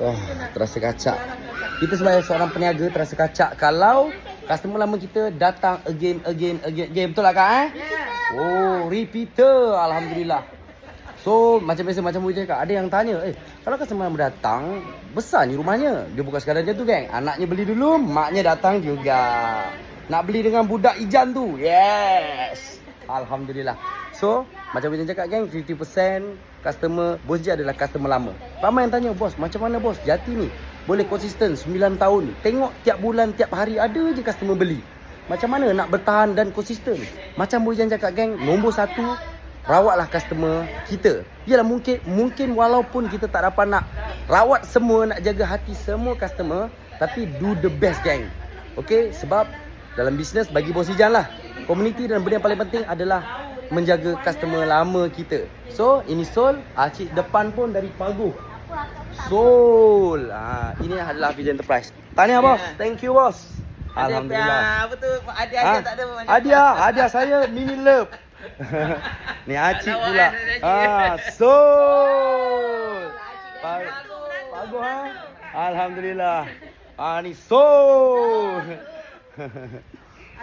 Wah, terasa kacak. Kita sebagai seorang peniaga terasa kacak kalau customer lama kita datang again, again, again, again. Betul tak kak eh? Oh, repeater. Alhamdulillah. So, macam biasa, macam Boy cakap, ada yang tanya, eh, kalau customer lama datang, besar ni rumahnya. Dia bukan sekadar macam tu, geng. Anaknya beli dulu, maknya datang juga. Nak beli dengan budak Ijan tu. Yes. Alhamdulillah. So, macam Boy cakap, geng, 50% customer Bos J adalah customer lama. Ramai yang tanya, bos, macam mana bos? Jati ni boleh konsisten 9 tahun. Tengok tiap bulan, tiap hari ada je customer beli. Macam mana nak bertahan dan konsisten? Macam Jan cakap, geng, nombor satu, rawatlah customer kita. Yalah mungkin mungkin walaupun kita tak dapat nak rawat semua, nak jaga hati semua customer, tapi do the best, geng. Okay, sebab dalam bisnes bagi Bos Ijan lah. Community dan benda yang paling penting adalah menjaga customer lama kita. So, ini Sol. Ah, cik depan pun dari Paguh. Sol. Ah, ini adalah Vision Enterprise. Tahniah bos. Thank you bos. Alhamdulillah. Apa tu? Ada Ha? ada tak ada macam Hadiah, hadiah saya mini love. Ni Acik pula. Acik. Ah, Sol. Pa- Bagus ha? Alhamdulillah. Ah ni Sol.